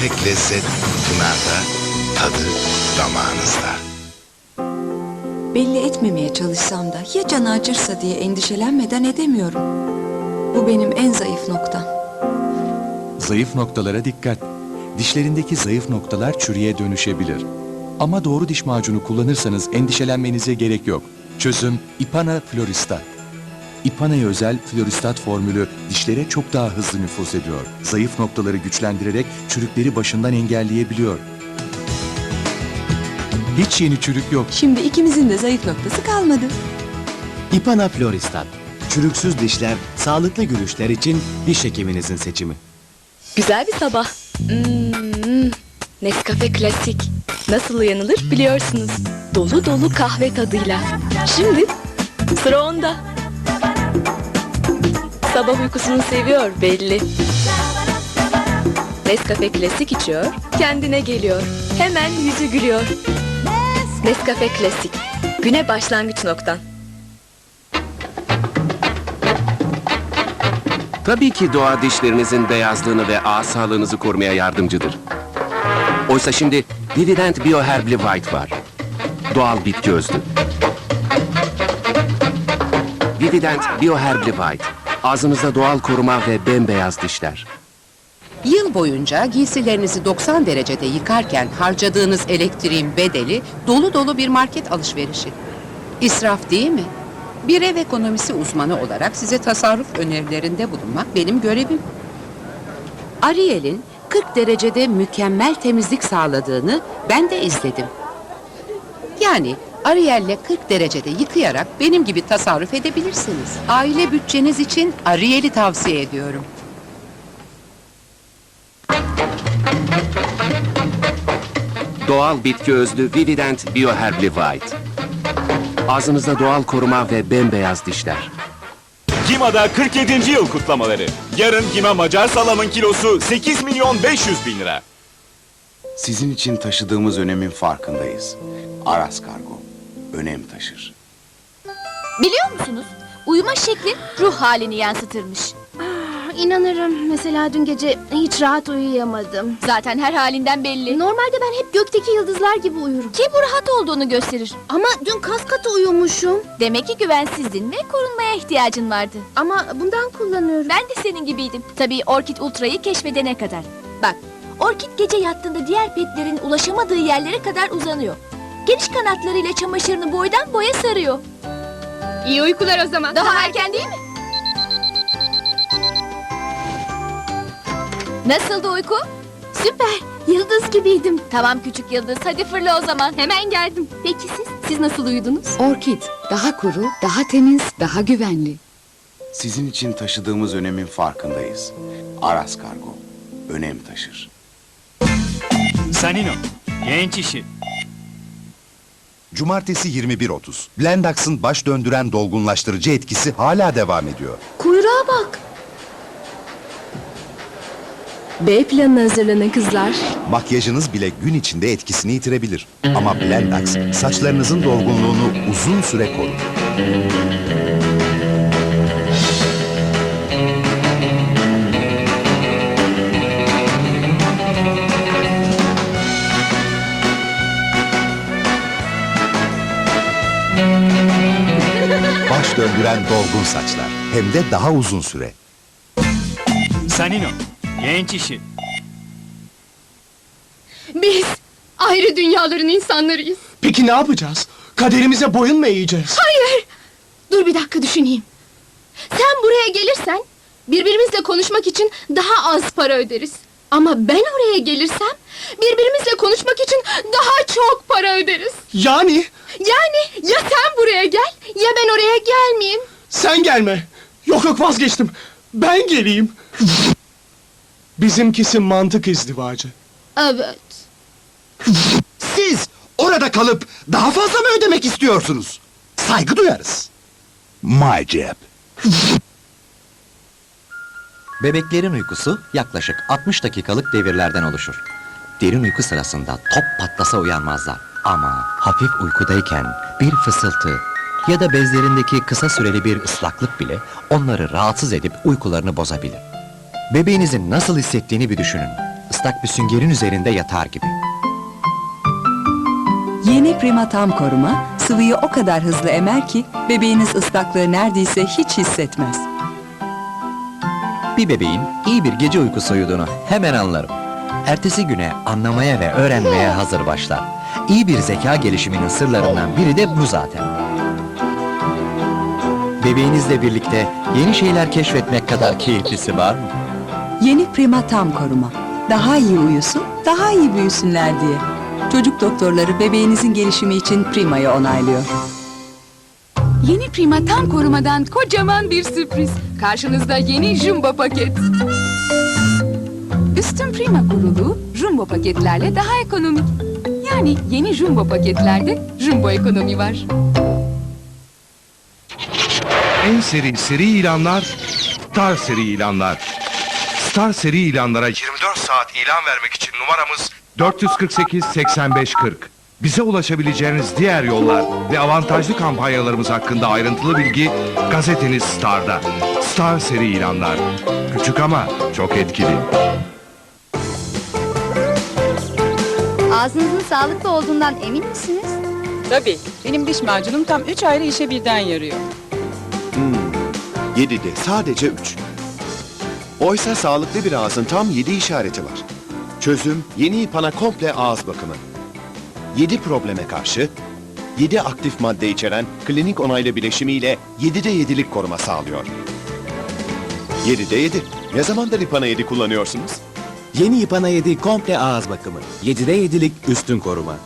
Gerçek lezzet Pınar'da, tadı damağınızda. Belli etmemeye çalışsam da ya canı acırsa diye endişelenmeden edemiyorum. Bu benim en zayıf noktam. Zayıf noktalara dikkat. Dişlerindeki zayıf noktalar çürüye dönüşebilir. Ama doğru diş macunu kullanırsanız endişelenmenize gerek yok. Çözüm Ipana Floristat. Ipana'ya özel Floristat formülü dişlere çok daha hızlı nüfuz ediyor. Zayıf noktaları güçlendirerek çürükleri başından engelleyebiliyor. Hiç yeni çürük yok. Şimdi ikimizin de zayıf noktası kalmadı. Ipana Floristat. Çürüksüz dişler, sağlıklı gülüşler için diş hekiminizin seçimi. Güzel bir sabah. Hmm, Nescafe Klasik. Nasıl uyanılır biliyorsunuz. Dolu dolu kahve tadıyla. Şimdi sıra onda. Sabah uykusunu seviyor belli. Nescafe Klasik içiyor, kendine geliyor. Hemen yüzü gülüyor. Nescafe Klasik. Güne başlangıç noktan. Tabii ki doğa dişlerinizin beyazlığını ve ağız sağlığınızı korumaya yardımcıdır. Oysa şimdi Dividend Bio Herbli White var. Doğal bitki özlü. Dividend Bio Herbli White. Ağzınızda doğal koruma ve bembeyaz dişler. Yıl boyunca giysilerinizi 90 derecede yıkarken harcadığınız elektriğin bedeli dolu dolu bir market alışverişi. İsraf değil mi? Bir ev ekonomisi uzmanı olarak size tasarruf önerilerinde bulunmak benim görevim. Ariel'in 40 derecede mükemmel temizlik sağladığını ben de izledim. Yani Ariel'le 40 derecede yıkayarak benim gibi tasarruf edebilirsiniz. Aile bütçeniz için Ariel'i tavsiye ediyorum. Doğal bitki özlü Dividend Bio Herbli White. Ağzınızda doğal koruma ve bembeyaz dişler. Gima'da 47. yıl kutlamaları. Yarın Gima Macar salamın kilosu 8 milyon 500 bin lira. Sizin için taşıdığımız önemin farkındayız. Aras Kargo önem taşır. Biliyor musunuz? Uyuma şekli ruh halini yansıtırmış. İnanırım. Mesela dün gece hiç rahat uyuyamadım. Zaten her halinden belli. Normalde ben hep gökteki yıldızlar gibi uyurum. Ki bu rahat olduğunu gösterir. Ama dün kas katı uyumuşum. Demek ki güvensizdin ve korunmaya ihtiyacın vardı. Ama bundan kullanıyorum. Ben de senin gibiydim. Tabii Orkid Ultra'yı keşfedene kadar. Bak, Orkid gece yattığında diğer petlerin ulaşamadığı yerlere kadar uzanıyor. Geniş kanatlarıyla çamaşırını boydan boya sarıyor. İyi uykular o zaman. Daha erken değil mi? Nasıldı uyku? Süper. Yıldız gibiydim. Tamam küçük yıldız, hadi fırla o zaman. Hemen geldim. Peki siz? Siz nasıl uyudunuz? Orkid, daha kuru, daha temiz, daha güvenli. Sizin için taşıdığımız önemin farkındayız. Aras Kargo önem taşır. Sanino, genç işi. Cumartesi 21.30. Blendax'ın baş döndüren dolgunlaştırıcı etkisi hala devam ediyor. Kuyruğa bak. B planına hazırlanın kızlar. Makyajınız bile gün içinde etkisini yitirebilir. Ama Blendax saçlarınızın dolgunluğunu uzun süre korur. Baş döndüren dolgun saçlar. Hem de daha uzun süre. Sanino, genç işi. Biz ayrı dünyaların insanlarıyız. Peki ne yapacağız? Kaderimize boyun mu eğeceğiz? Hayır. Dur bir dakika düşüneyim. Sen buraya gelirsen birbirimizle konuşmak için daha az para öderiz. Ama ben oraya gelirsem birbirimizle konuşmak için daha çok para öderiz. Yani Yani ya sen buraya gel ya ben oraya gelmeyeyim. sen gelme. Yok yok vazgeçtim. Ben geleyim. Bizimkisi mantık izdivacı. Evet. Siz orada kalıp daha fazla mı ödemek istiyorsunuz? Saygı duyarız. My Jeb. Bebeklerin uykusu yaklaşık 60 dakikalık devirlerden oluşur. Derin uyku sırasında top patlasa uyanmazlar. Ama hafif uykudayken bir fısıltı ya da bezlerindeki kısa süreli bir ıslaklık bile onları rahatsız edip uykularını bozabilir. Bebeğinizin nasıl hissettiğini bir düşünün. Islak bir süngerin üzerinde yatar gibi. Yeni Prima Tam koruma, sıvıyı o kadar hızlı emer ki bebeğiniz ıslaklığı neredeyse hiç hissetmez. Bir bebeğin iyi bir gece uykusu uyuduğunu hemen anlarım. Ertesi güne anlamaya ve öğrenmeye hazır başlar. İyi bir zeka gelişiminin sırlarından biri de bu zaten. Bebeğinizle birlikte yeni şeyler keşfetmek kadar keyiflisi var mı? Yeni Prima Tam koruma. Daha iyi uyusun, daha iyi büyüsünler diye. Çocuk doktorları bebeğinizin gelişimi için Prima'yı onaylıyor. Yeni Prima tam korumadan kocaman bir sürpriz. Karşınızda yeni Jumbo paket. Üstün Prima kurulu Jumbo paketlerle daha ekonomik. Yani yeni Jumbo paketlerde Jumbo ekonomi var. En seri seri ilanlar Star seri ilanlar. Star seri ilanlara 24 saat ilan vermek için numaramız 448 85 40. Bize ulaşabileceğiniz diğer yollar ve avantajlı kampanyalarımız hakkında ayrıntılı bilgi gazeteniz Star'da. Star seri ilanlar. Küçük ama çok etkili. Ağzınızın sağlıklı olduğundan emin misiniz? Tabii. Benim diş macunum tam üç ayrı işe birden yarıyor. 7'de sadece 3. Oysa sağlıklı bir ağzın tam 7 işareti var. Çözüm yeni İpana komple ağız bakımı. 7 probleme karşı 7 aktif madde içeren klinik onaylı bileşimiyle 7'de 7'lik koruma sağlıyor. 7'de 7. Ne zamandır İpana 7 kullanıyorsunuz? Yeni İpana 7 komple ağız bakımı. 7'de 7'lik üstün koruma.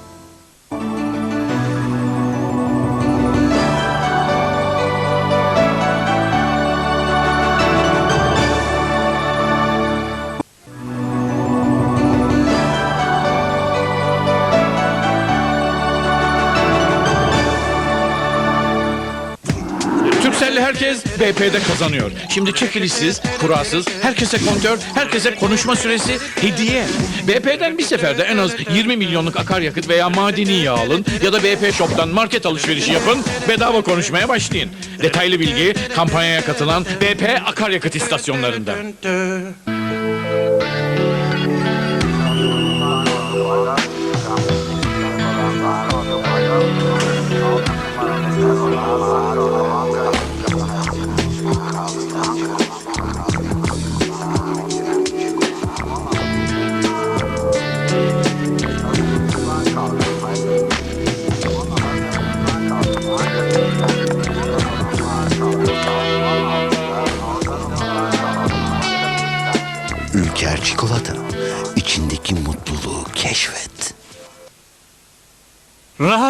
BP'de kazanıyor. Şimdi çekilişsiz, kurasız, herkese kontör, herkese konuşma süresi hediye. BP'den bir seferde en az 20 milyonluk akaryakıt veya madeni yağ alın ya da BP Shop'tan market alışverişi yapın, bedava konuşmaya başlayın. Detaylı bilgi kampanyaya katılan BP akaryakıt istasyonlarında.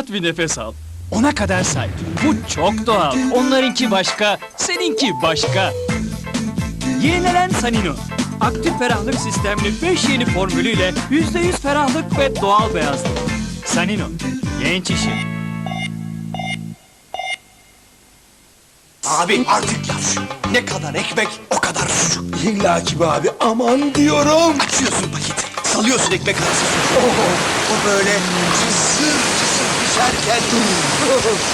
Rahat bir nefes al. Ona kadar say. Bu çok doğal. Onlarınki başka, seninki başka. Yenilenen Sanino. Aktif ferahlık sistemli 5 yeni formülüyle %100 ferahlık ve doğal beyazlık. Sanino. Genç işi. Abi artık yap. Ne kadar ekmek o kadar sucuk. İlla abi aman diyorum. Açıyorsun paketi. Salıyorsun ekmek arası sucuk. Oh, o böyle cısır cısır pişerken.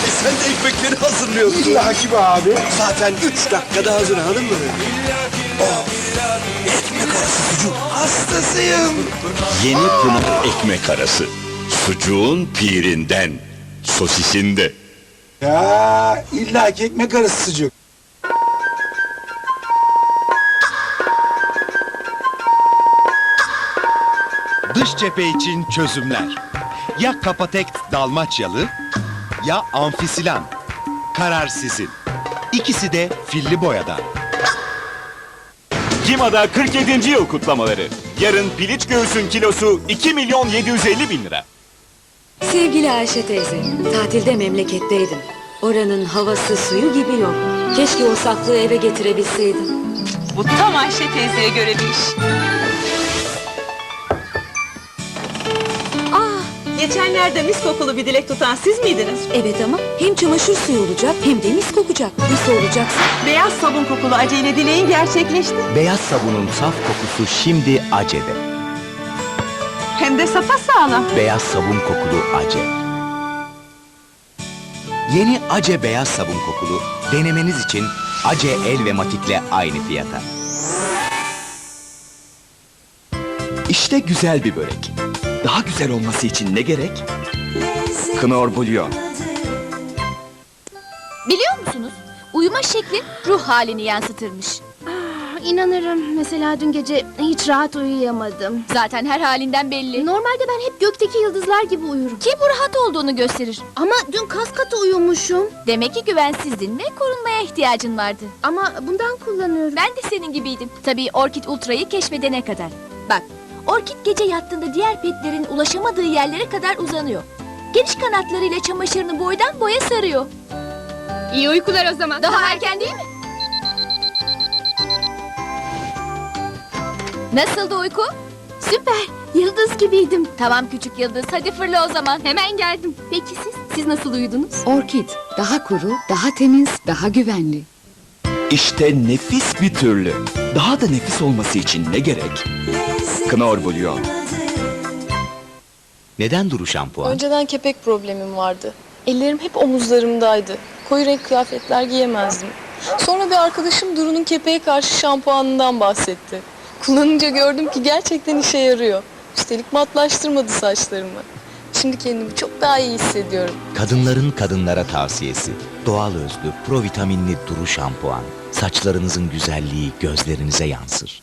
e sen de ekmekleri hazırlıyorsun. İlla ki be abi. Zaten üç dakikada hazır hanım mı? Oh. Ekmek arası sucuk. Hastasıyım. Yeni Pınar ekmek arası. Sucuğun pirinden, sosisinde. Ya illa ki ekmek arası sucuk. Dış cephe için çözümler. Ya Kapatekt Dalmaçyalı ya Amfisilan. Karar sizin. İkisi de filli boyada. Gima'da 47. yıl kutlamaları. Yarın piliç göğsün kilosu 2 milyon 750 bin lira. Sevgili Ayşe teyze, tatilde memleketteydim. Oranın havası suyu gibi yok. Keşke o saklığı eve getirebilseydim. Bu tam Ayşe teyzeye göre bir iş. Geçenlerde mis kokulu bir dilek tutan siz miydiniz? Evet ama hem çamaşır suyu olacak hem de mis kokacak. Nasıl olacaksa? Beyaz sabun kokulu acele dileğin gerçekleşti. Beyaz sabunun saf kokusu şimdi Ace'de. Hem de sapasağlam. Beyaz sabun kokulu Ace. Yeni Ace beyaz sabun kokulu denemeniz için Ace el ve matikle aynı fiyata. İşte güzel bir börek. Daha güzel olması için ne gerek? Knorr bulyon. Biliyor musunuz? Uyuma şekli ruh halini yansıtırmış. İnanırım. Mesela dün gece hiç rahat uyuyamadım. Zaten her halinden belli. Normalde ben hep gökteki yıldızlar gibi uyurum. Ki bu rahat olduğunu gösterir. Ama dün kas katı uyumuşum. Demek ki güvensizdin ve korunmaya ihtiyacın vardı. Ama bundan kullanıyorum. Ben de senin gibiydim. Tabii Orkid Ultra'yı keşfedene kadar. Bak, Orkid gece yattığında diğer petlerin ulaşamadığı yerlere kadar uzanıyor. Geniş kanatlarıyla çamaşırını boydan boya sarıyor. İyi uykular o zaman. Daha erken değil mi? Nasıldı uyku? Süper. Yıldız gibiydim. Tamam küçük yıldız, hadi fırla o zaman. Hemen geldim. Peki siz? Siz nasıl uyudunuz? Orkid, daha kuru, daha temiz, daha güvenli. İşte nefis bir türlü. Daha da nefis olması için ne gerek? Knorr bulyon. Neden duru şampuan? Önceden kepek problemim vardı. Ellerim hep omuzlarımdaydı. Koyu renk kıyafetler giyemezdim. Sonra bir arkadaşım Duru'nun kepeğe karşı şampuanından bahsetti. Kullanınca gördüm ki gerçekten işe yarıyor. Üstelik matlaştırmadı saçlarımı. Şimdi kendimi çok daha iyi hissediyorum. Kadınların kadınlara tavsiyesi. Doğal özlü, provitaminli duru şampuan. Saçlarınızın güzelliği gözlerinize yansır.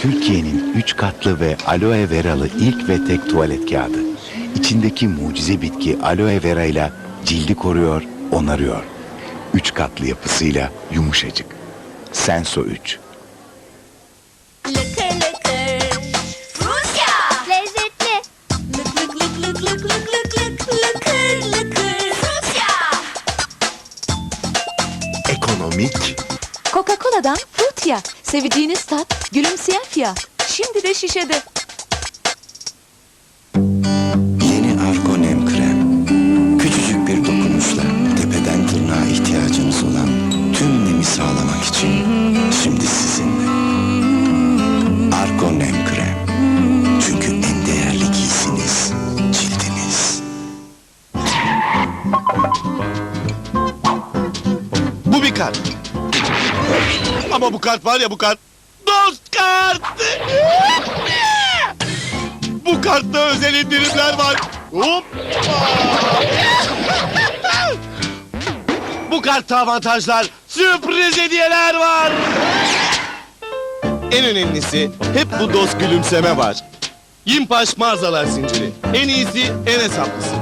Türkiye'nin üç katlı ve aloe veralı ilk ve tek tuvalet kağıdı. İçindeki mucize bitki aloe vera ile cildi koruyor, onarıyor. Üç katlı yapısıyla yumuşacık. Senso 3. Frutia. Seveceğiniz tat, gülümseyen fiyat. Şimdi de şişede. Bu kart var ya bu kart. Dost kart. bu kartta özel indirimler var. Hop. bu kartta avantajlar, sürpriz hediyeler var. En önemlisi hep bu dost gülümseme var. Yimpaş mağazalar zinciri. En iyisi, en hesaplısı.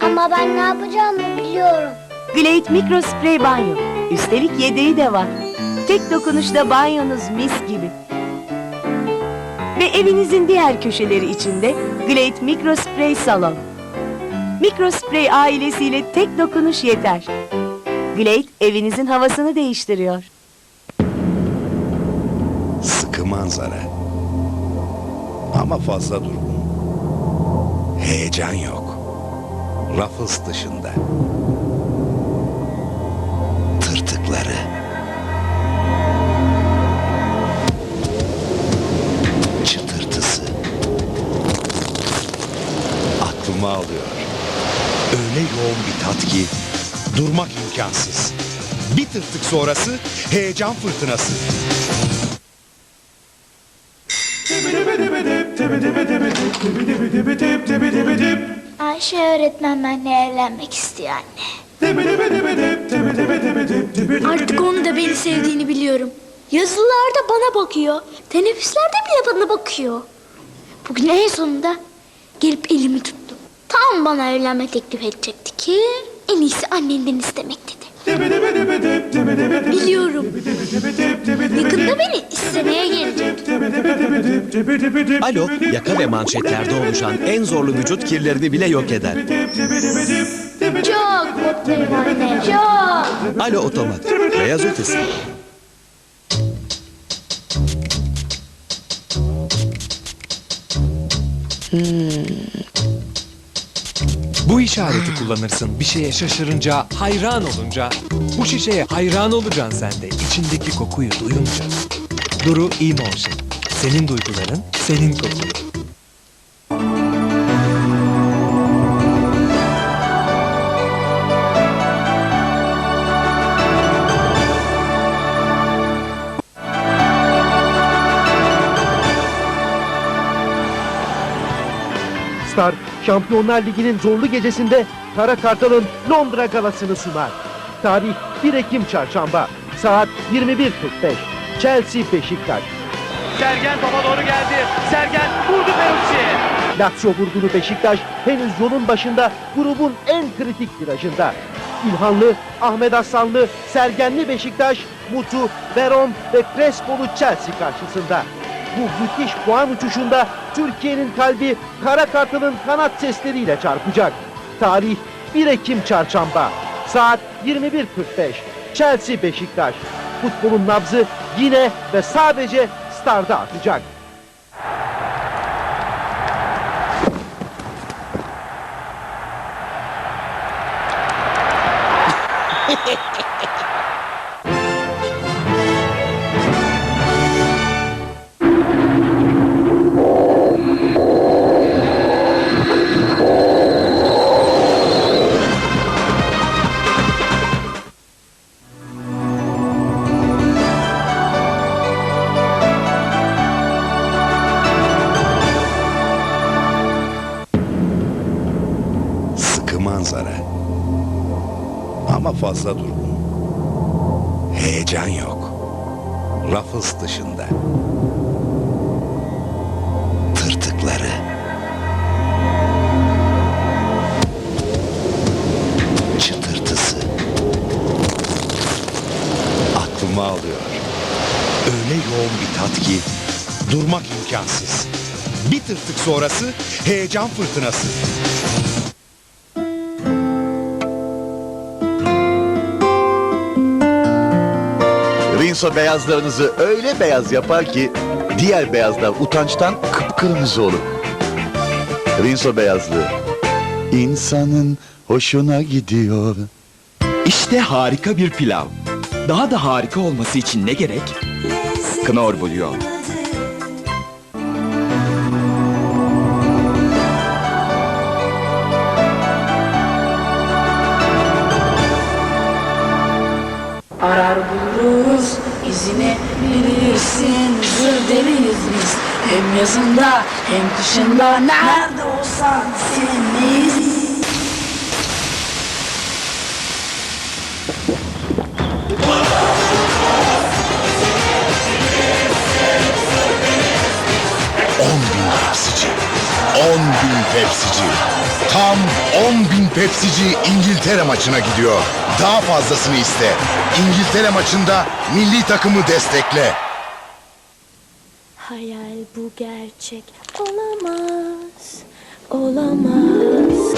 Ama ben ne yapacağımı biliyorum. Glade Micro Spray Banyo. Üstelik yedeği de var. Tek dokunuşta banyonuz mis gibi. Ve evinizin diğer köşeleri içinde Glade Micro Spray Salon. Micro Spray ailesiyle tek dokunuş yeter. Glade evinizin havasını değiştiriyor. Sıkı manzara. Ama fazla durgun. Heyecan yok. Ruffles dışında. Aklımı alıyor. Öyle yoğun bir tat ki durmak imkansız. Bir tırtık sonrası heyecan fırtınası. Ayşe öğretmen benimle evlenmek istiyor anne. Artık onu da beni sevdiğini biliyorum. Yazılarda bana bakıyor. Teneffüslerde bile bana bakıyor. Bugün en sonunda gelip elimi tuttu. Tam bana evlenme teklif edecekti ki en iyisi annenden istemek dedi. Biliyorum. Yakında beni istemeye gelecek. Alo, yaka ve manşetlerde oluşan en zorlu vücut kirlerini bile yok eder. Çok mutluyum anne, çok. Alo otomat, beyaz ötesi. Bu işareti kullanırsın bir şeye şaşırınca, hayran olunca. Bu şişeye hayran olacaksın sen de içindeki kokuyu duyunca. Duru Emotion. Senin duyguların, senin kokun. Star Şampiyonlar Ligi'nin zorlu gecesinde Kara Kartal'ın Londra galasını sunar. Tarih 1 Ekim Çarşamba, saat 21.45. Chelsea Beşiktaş. Sergen topa doğru geldi. Sergen vurdu Feruzi. Lazio vurgulu Beşiktaş henüz yolun başında grubun en kritik virajında. İlhanlı, Ahmet Aslanlı, Sergenli Beşiktaş, Mutu, Veron ve Crespo'lu Chelsea karşısında. Bu müthiş puan uçuşunda Türkiye'nin kalbi Kara Kartal'ın kanat sesleriyle çarpacak. Tarih 1 Ekim Çarşamba. Saat 21.45. Chelsea Beşiktaş. Futbolun nabzı yine ve sadece Star'da atacak. Aklımı alıyor. Öyle yoğun bir tat ki durmak imkansız. Bir tırtık sonrası heyecan fırtınası. Rinso beyazlarınızı öyle beyaz yapar ki diğer beyazlar utançtan kıpkırmızı olur. Rinso beyazlığı. İnsanın hoşuna gidiyor. İşte harika bir pilav. Daha da harika olması için ne gerek? Knorr bulyon. Arar buluruz izini bilirsin Zır deliyiz biz Hem yazında hem kışında Nerede olsan seninleyiz bin tepsici. On bin tepsici. Tam on bin tepsici İngiltere maçına gidiyor. Daha fazlasını iste. İngiltere maçında milli takımı destekle. Hayal bu gerçek olamaz, olamaz.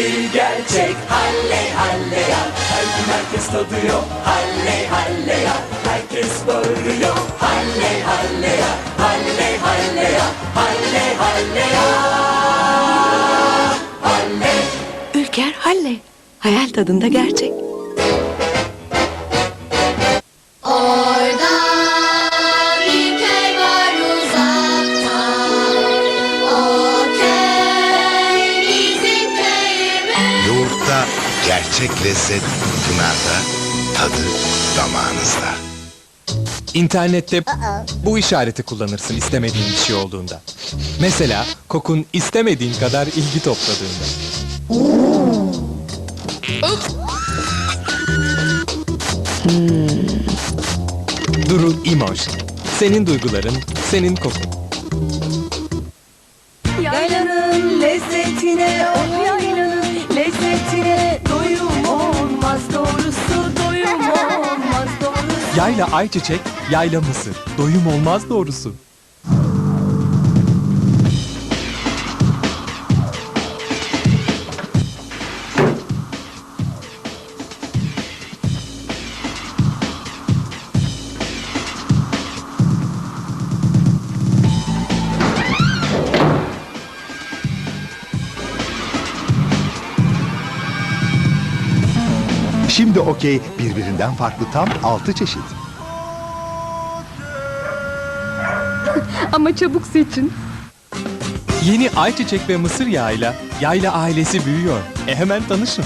Değil gerçek. Halley halley ya. Her gün herkes tadıyor. Halley halley ya. Herkes bağırıyor. Halley halley ya. Halley halley ya. Halley halley ya. Halley Ülker Halle. Hayal tadında gerçek. Gerçek lezzet Pınar'da, tadı damağınızda. İnternette bu işareti kullanırsın istemediğin bir şey olduğunda. Mesela kokun istemediğin kadar ilgi topladığında. Duru Emotion. Senin duyguların, senin kokun. Yaylanın lezzetine Yayla ayçiçek, yayla mısır. Doyum olmaz doğrusu. Şimdi okey birbirinden farklı tam 6 çeşit. Ama çabuk seçin. Yeni ayçiçek ve mısır yağıyla yayla ailesi büyüyor. E hemen tanışın.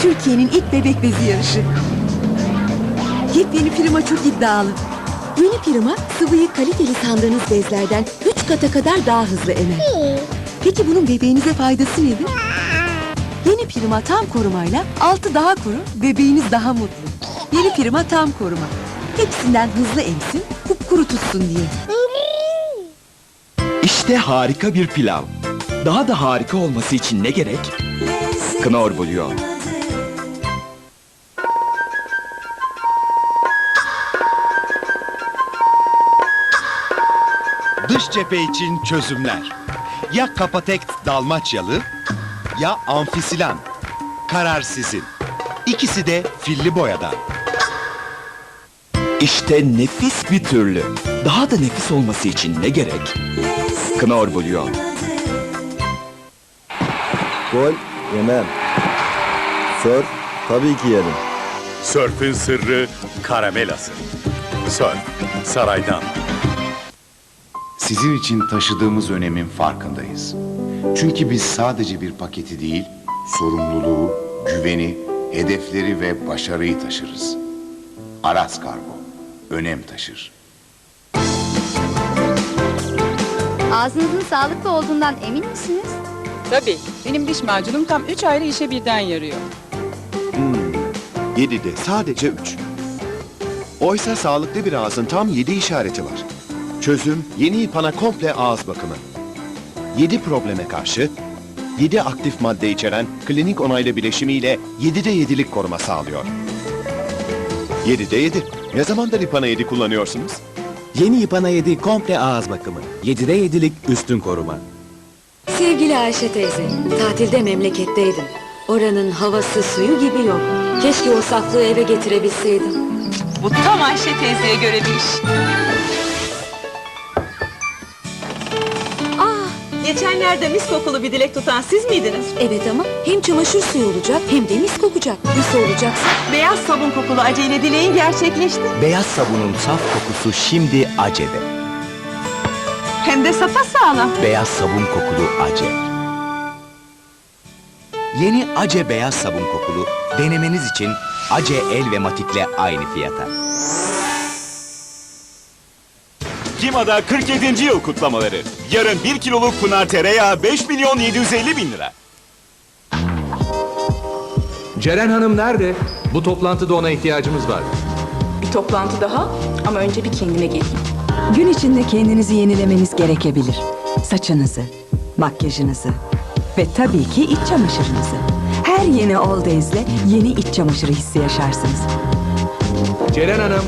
Türkiye'nin ilk bebek bezi yarışı. Yepyeni firma çok iddialı. Yeni firma sıvıyı kaliteli sandığınız bezlerden 3 kata kadar daha hızlı emer. Peki bunun bebeğinize faydası nedir? Yeni firma tam korumayla altı daha kuru, bebeğiniz daha mutlu. Yeni firma tam koruma. Hepsinden hızlı emsin, kupkuru tutsun diye. İşte harika bir pilav. Daha da harika olması için ne gerek? Knorr bulyon. Dış cephe için çözümler. Ya Kapatekt Dalmaçyalı ya Amfisilan. Karar sizin. İkisi de filli boyadan. İşte nefis bir türlü. Daha da nefis olması için ne gerek? Knorr bulyon. Gol yemem. Sör tabii ki yerim. Sörfün sırrı karamelası. Sörf saraydan. Sizin için taşıdığımız önemin farkındayız. Çünkü biz sadece bir paketi değil, sorumluluğu, güveni, hedefleri ve başarıyı taşırız. Aras Kargo, önem taşır. Ağzınızın sağlıklı olduğundan emin misiniz? Tabii. Benim diş macunum tam üç ayrı işe birden yarıyor. Hmm. 7'de sadece 3. Oysa sağlıklı bir ağzın tam 7 işareti var. Çözüm yeni İpana komple ağız bakımı. 7 probleme karşı 7 aktif madde içeren klinik onaylı bileşimiyle 7'de 7'lik koruma sağlıyor. 7'de 7. Ne zamandır İpana 7 kullanıyorsunuz? Yeni İpana 7 komple ağız bakımı. 7'de 7'lik üstün koruma. Sevgili Ayşe teyze, tatilde memleketteydim. Oranın havası suyu gibi yok. Keşke o saflığı eve getirebilseydim. Bu tam Ayşe teyzeye göre bir iş. Geçenlerde mis kokulu bir dilek tutan siz miydiniz? evet ama hem çamaşır suyu olacak hem de mis kokacak. Nasıl olacaksa Beyaz sabun kokulu acele dileğin gerçekleşti. Beyaz sabunun saf kokusu şimdi Ace'de. Hem de sapasağlam. Beyaz sabun kokulu Ace. Yeni Ace beyaz sabun kokulu denemeniz için Ace el ve matikle aynı fiyata. Kima'da 47. yıl kutlamaları. Yarın 1 kiloluk pınar tereyağı 5 milyon 750 bin lira. Ceren Hanım nerede? Bu toplantıda ona ihtiyacımız var. Bir toplantı daha ama önce bir kendime geleyim. Gün içinde kendinizi yenilemeniz gerekebilir. Saçınızı, makyajınızı ve tabii ki iç çamaşırınızı. Her yeni All Days'le yeni iç çamaşırı hissi yaşarsınız. Ceren Hanım,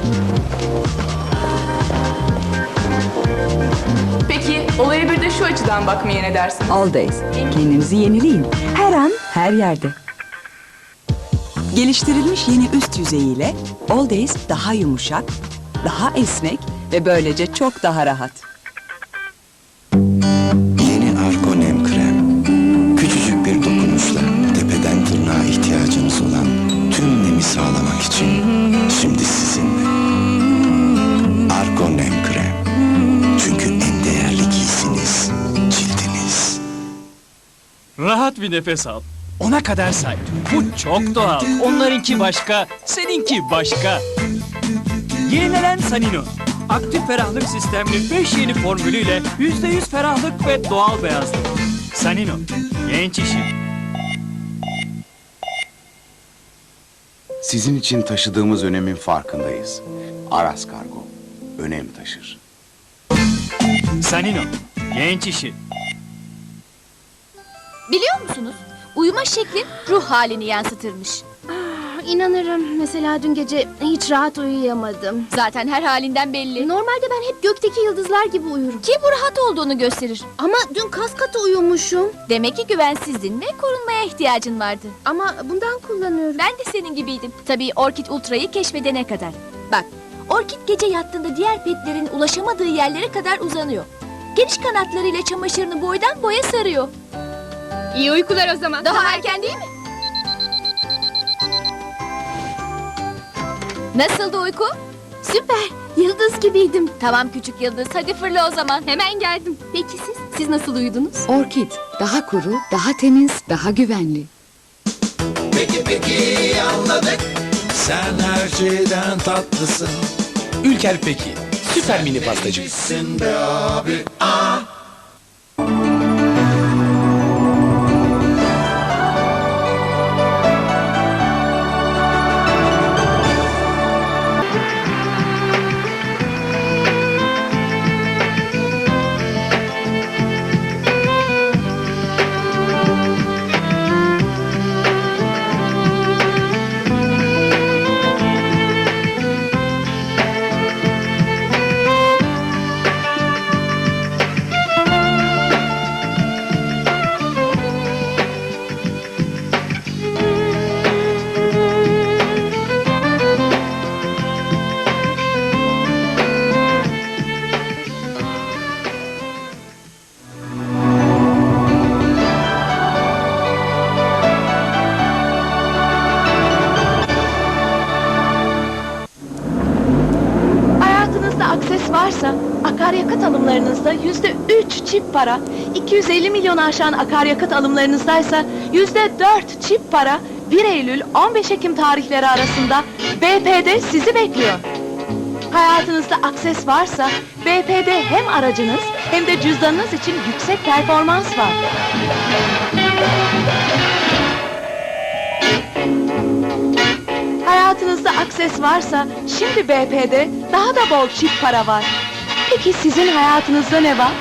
şu açıdan bakmaya ne? All Days. Kendinizi yenileyin. Her an, her yerde. Geliştirilmiş yeni üst yüzeyiyle All Days daha yumuşak, daha esnek ve böylece çok daha rahat. Rahat bir nefes al. Ona kadar say. Bu çok doğal. Onlarınki başka, seninki başka. Yenilenen Sanino. Aktif ferahlık sistemli 5 yeni formülüyle %100 ferahlık ve doğal beyazlık. Sanino. Genç işi. Sizin için taşıdığımız önemin farkındayız. Aras Kargo, önem taşır. Sanino. Genç işi. Biliyor musunuz? Uyuma şeklin ruh halini yansıtırmış. İnanırım. Mesela dün gece hiç rahat uyuyamadım. Zaten her halinden belli. Normalde ben hep gökteki yıldızlar gibi uyurum. Ki bu rahat olduğunu gösterir. Ama dün kas katı uyumuşum. Demek ki güvensizdin ve korunmaya ihtiyacın vardı. Ama bundan kullanıyorum. Ben de senin gibiydim. Tabii Orkid Ultra'yı keşfedene kadar. Bak, Orkid gece yattığında diğer petlerin ulaşamadığı yerlere kadar uzanıyor. Geniş kanatlarıyla çamaşırını boydan boya sarıyor. İyi uykular o zaman. Daha erken değil mi? Nasıldı uyku? Süper. Yıldız gibiydim. Tamam küçük yıldız. Hadi fırla o zaman. Hemen geldim. Peki siz? Siz nasıl uyudunuz? Orkid, daha kuru, daha temiz, daha güvenli. Peki peki anladık. Sen her şeyden tatlısın. Ülker peki. Süper mini pastacı. be abi. Hayatınızda akaryakıt alımlarınızda yüzde üç çip para, 250 milyon aşan akaryakıt alımlarınızdaysa yüzde dört çip para 1 Eylül 15 Ekim tarihleri arasında BP'de sizi bekliyor. Hayatınızda akses varsa BP'de hem aracınız hem de cüzdanınız için yüksek performans var. Hayatınızda akses varsa şimdi BP'de daha da bol çip para var. Peki sizin hayatınızda ne var?